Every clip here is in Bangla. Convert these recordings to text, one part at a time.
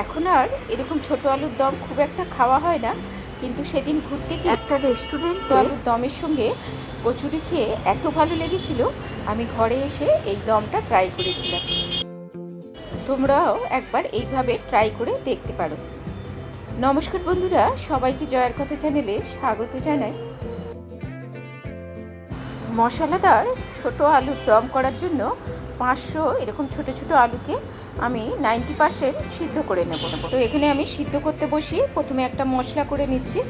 এখন আর এরকম ছোট আলুর দম খুব একটা খাওয়া হয় না কিন্তু সেদিন ঘুরতে গিয়ে একটা রেস্টুরেন্টে আলুর দমের সঙ্গে কচুরি খেয়ে এত ভালো লেগেছিল আমি ঘরে এসে এই দমটা ট্রাই করেছিলাম। তোমরাও একবার এইভাবে ট্রাই করে দেখতে পারো। নমস্কার বন্ধুরা সবাইকে জয়ার কথা চ্যানেলে স্বাগত জানাই। মশলাদার ছোট আলুর দম করার জন্য পাঁচশো এরকম ছোট ছোট আলুকে আমি নাইনটি পার্সেন্ট সিদ্ধ করে নেব। তো এখানে আমি সিদ্ধ করতে বসি। প্রথমে একটা মশলা করে নিচ্ছি।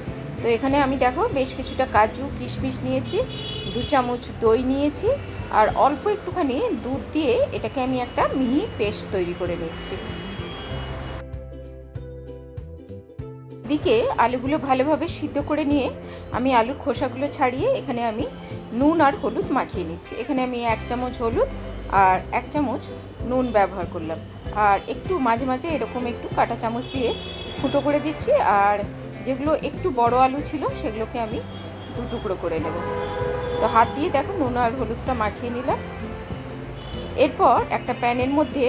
তো এখানে আমি দেখো বেশ কিছুটা কাজু, কিশমিশ নিয়েছি, দু চামচ দই নিয়েছি, আর অল্প একটুখানি দুধ দিয়ে এটাকে আমি একটা মিহি পেস্ট তৈরি করে নিচ্ছি। দিকে আলুগুলো ভালোভাবে সিদ্ধ করে নিয়ে আমি আলুর খোসাগুলো ছাড়িয়ে এখানে আমি নুন আর হলুদ মাখিয়ে নিচ্ছি। এখানে আমি এক চামচ হলুদ আর এক চামচ নুন ব্যবহার করলাম। আর একটু মাঝে মাঝে এরকম একটু কাঁটা চামচ দিয়ে ফুটো করে দিচ্ছি, আর যেগুলো একটু বড় আলু ছিল সেগুলোকে আমি দু টুকরো করে নেব। তো হাত দিয়ে দেখো নুন আর হলুদটা মাখিয়ে নিলাম। এরপর একটা প্যানের মধ্যে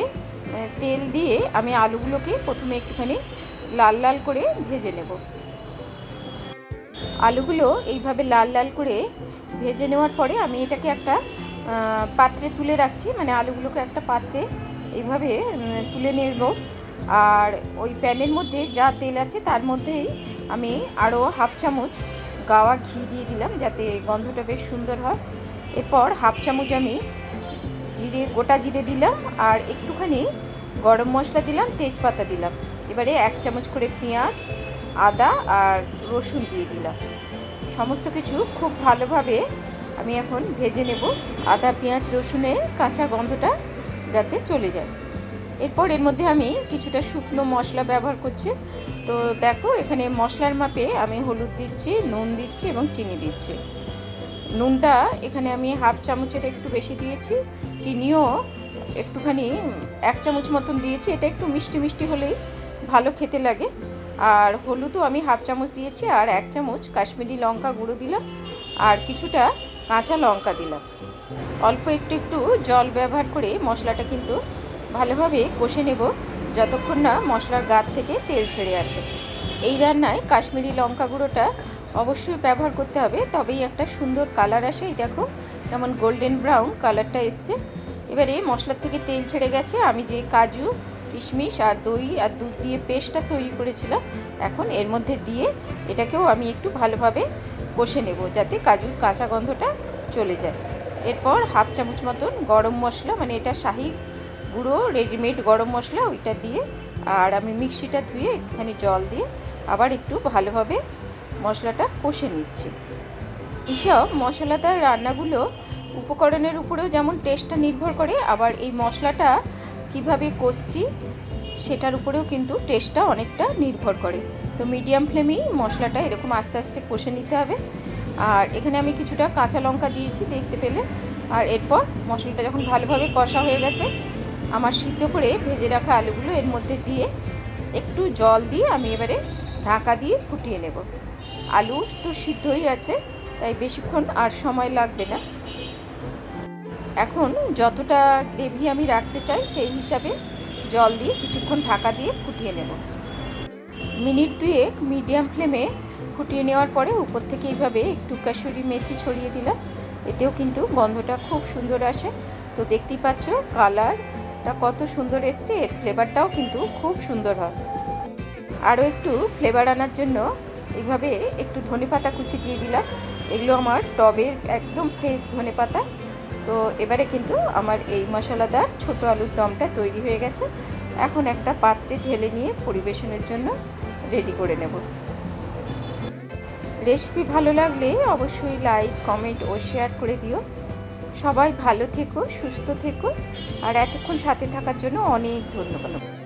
তেল দিয়ে আমি আলুগুলোকে প্রথমে একটুখানি লাল লাল করে ভেজে নেব। আলুগুলো এইভাবে লাল লাল করে ভেজে নেওয়ার পরে আমি এটাকে একটা পাত্রে তুলে রাখছি মানে আলুগুলোকে একটা পাত্রে এইভাবে তুলে নেব। আর ওই প্যানের মধ্যে যা তেল আছে তার মধ্যেই আমি আরও হাফ চামচ গাওয়া ঘি দিয়ে দিলাম যাতে গন্ধটা বেশ সুন্দর হয়। এরপর হাফ চামচ আমি জিরে, গোটা জিরে দিলাম আর একটুখানি গরম মশলা দিলাম, তেজপাতা দিলাম। এবারে এক চামচ করে পেঁয়াজ, আদা আর রসুন দিয়ে দিলাম। সমস্ত কিছু খুব ভালোভাবে আমি এখন ভেজে নেব। আদা, পেঁয়াজ, রসুনের কাঁচা গন্ধটা যাতে চলে যায়। এরপর এর মধ্যে আমি কিছুটা শুকনো মশলা ব্যবহার করছি। তো দেখো, এখানে মশলার মাপে আমি হলুদ দিচ্ছি, নুন দিচ্ছি এবং চিনি দিচ্ছি। নুনটা এখানে আমি হাফ চামচের একটু বেশি দিয়েছি। চিনিও একটুখানি এক চামচ মতন দিয়েছি। এটা একটু মিষ্টি মিষ্টি হলেই ভালো খেতে লাগে। আর হলুদও আমি হাফ চামচ দিয়েছি আর এক চামচ কাশ্মীরি লঙ্কা গুঁড়ো দিলাম। আর কিছুটা কাঁচা লঙ্কা দিলাম। অল্প একটু একটু জল ব্যবহার করে মশলাটা কিন্তু ভালোভাবে কষে নেব, যতক্ষণ না মশলার গাত থেকে তেল ছেড়ে আসে। এই রান্নায় কাশ্মীরি লঙ্কা গুঁড়োটা অবশ্যই ব্যবহার করতে হবে, তবেই একটা সুন্দর কালার আসে। এই দেখো যেমন গোল্ডেন ব্রাউন কালারটা এসছে। এবারে মশলার থেকে তেল ছেড়ে গেছে। আমি যে কাজু, কিশমিশ আর দই আর দুধ দিয়ে পেস্টটা তৈরি করেছিলাম, এখন এর মধ্যে দিয়ে এটাকেও আমি একটু ভালোভাবে কষে নেব যাতে কাজুর কাঁচা গন্ধটা চলে যায়। এরপর হাফ চামচ মতন গরম মশলা মানে এটা শাহি গুঁড়ো রেডিমেড গরম মশলা, ওইটা দিয়ে আর আমি মিক্সিটা ধুয়ে একটুখানি জল দিয়ে আবার একটু ভালোভাবে মশলাটা কষে নিচ্ছি। এইসব মশলাদার রান্নাগুলো উপকরণের উপরেও যেমন টেস্টটা নির্ভর করে, আবার এই মশলাটা কীভাবে কষছি সেটার উপরেও কিন্তু টেস্টটা অনেকটা নির্ভর করে। তো মিডিয়াম ফ্লেমেই মশলাটা এরকম আস্তে আস্তে কষে নিতে হবে। আর এখানে আমি কিছুটা কাঁচা লঙ্কা দিয়েছি দেখতে পেলে। আর এরপর মশলাটা যখন ভালোভাবে কষা হয়ে গেছে, আমার সিদ্ধ করে ভেজে রাখা আলুগুলো এর মধ্যে দিয়ে একটু জল দিয়ে আমি এবারে ঢাকা দিয়ে ফুটিয়ে নেব। আলু তো সিদ্ধই আছে, তাই বেশিক্ষণ আর সময় লাগবে না। এখন যতটা গ্রেভি আমি রাখতে চাই, সেই হিসাবে জল দিয়ে কিছুক্ষণ ঢাকা দিয়ে ফুটিয়ে নেব। মিনিট দুয়েক মিডিয়াম ফ্লেমে ফুটিয়ে নেওয়ার পরে উপর থেকে এইভাবে একটু কাসুরি মেথি ছড়িয়ে দিলাম। এতেও কিন্তু গন্ধটা খুব সুন্দর আসে। তো দেখতেই পাচ্ছ, কালারটা কত সুন্দর এসছে, এর ফ্লেভারটাও কিন্তু খুব সুন্দর হয়। আরও একটু ফ্লেভার আনার জন্য এইভাবে একটু ধনে পাতা কুচি দিয়ে দিলাম। এগুলো আমার টবের একদম ফ্রেশ ধনে পাতা তো এবারে কিন্তু আমার এই মশলাদার ছোট আলুর দমটা তৈরি হয়ে গেছে। এখন একটা পাত্রে ঢেলে নিয়ে পরিবেশনের জন্য রেডি করে নেব। রেসিপি ভালো লাগলে অবশ্যই লাইক কমেন্ট ও শেয়ার করে দিও। সবাই ভালো থেকো, সুস্থ থেকো। আর এতক্ষণ সাথে থাকার জন্য অনেক ধন্যবাদ।